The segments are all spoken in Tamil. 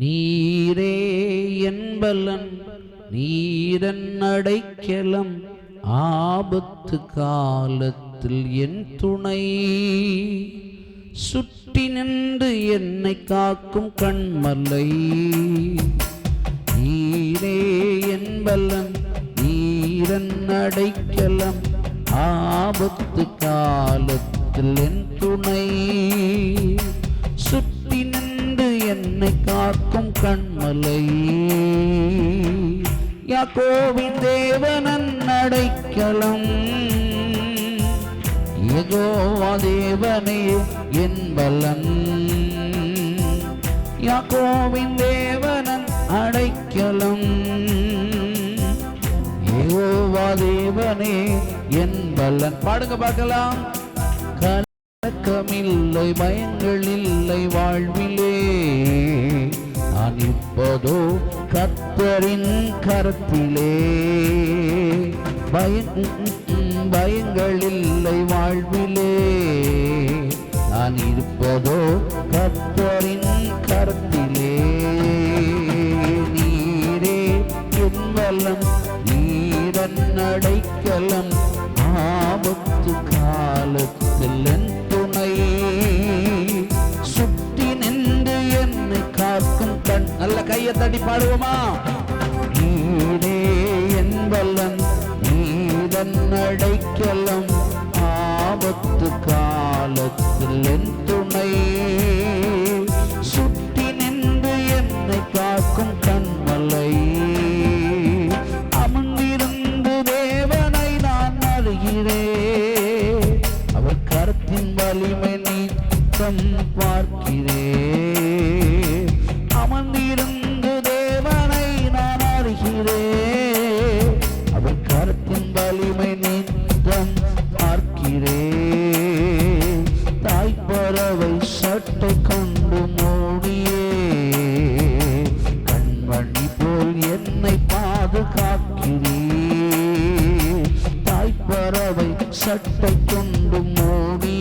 நீரே என்பலன் நீரன் அடைக்கலம் ஆபத்து காலத்தில் என் துணை. சுற்றி நின்று என்னை காக்கும் கண்மலை. நீரே என்பலன் நீரன் அடைக்கலம் ஆபத்து காலத்தில் என் துணை. என்னை காக்கும் கண்மலை. யாக்கோவின் தேவனன் அடைக்கலம். யெகோவா தேவனே என் பலன். யாக்கோவின் தேவனன் அடைக்கலம். யகோவா தேவனே என் பலன். பாடுங்க பார்க்கலாம். கலக்கமில்லை பயங்கள் இல்லை வாழ்வில் இருப்பதோ கத்தரின் கரத்திலே. பயன் பயங்கள் இல்லை வாழ்விலே. நான் இருப்பதோ கத்தரின் கரத்திலே. நீரே என் வல்லம் நீரன் அடைக்க. கையை தட்டி பாடுவோமா நீரே என் வல்லன் நீரன் அடைக்கலம். ஆபத்து காலத்தில் என் துணை. சுற்றி நின்று என்னை காக்கும் கண்மலை. அமர்ந்திருந்து தேவனை நான் அறிகிறேன் அவர் கருத்தின் வலிமை நீக்கம் பார்க்கிறேன் அமர்ந்திருந்து தாய்ப்பறவை சட்டை கொண்டு மூடி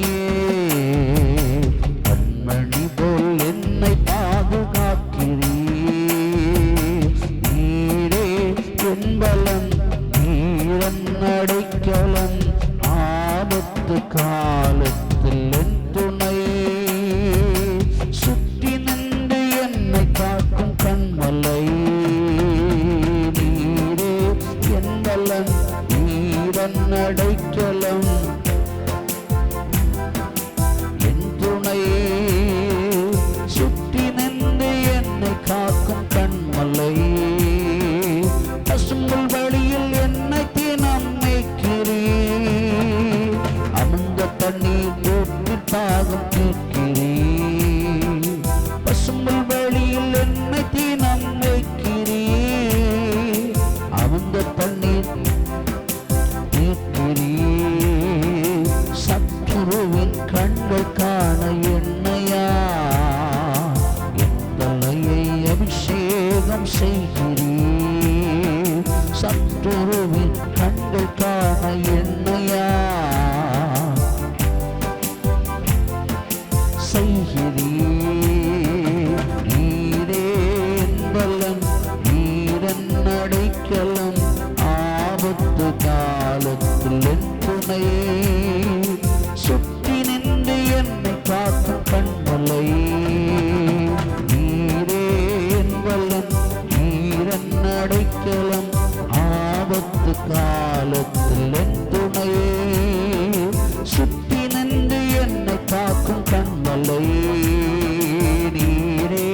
செய்கிறேன். சத்துருவின் அடைக்கலம் ஆபத்து காலத்தில் என் துணை சுற்றி நின்று என்னை காக்கும் கண்மலை நீரே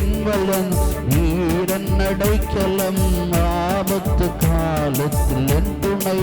என்பலன் நீரன் அடைக்கலம் ஆபத்து காலத்தில் என் துணை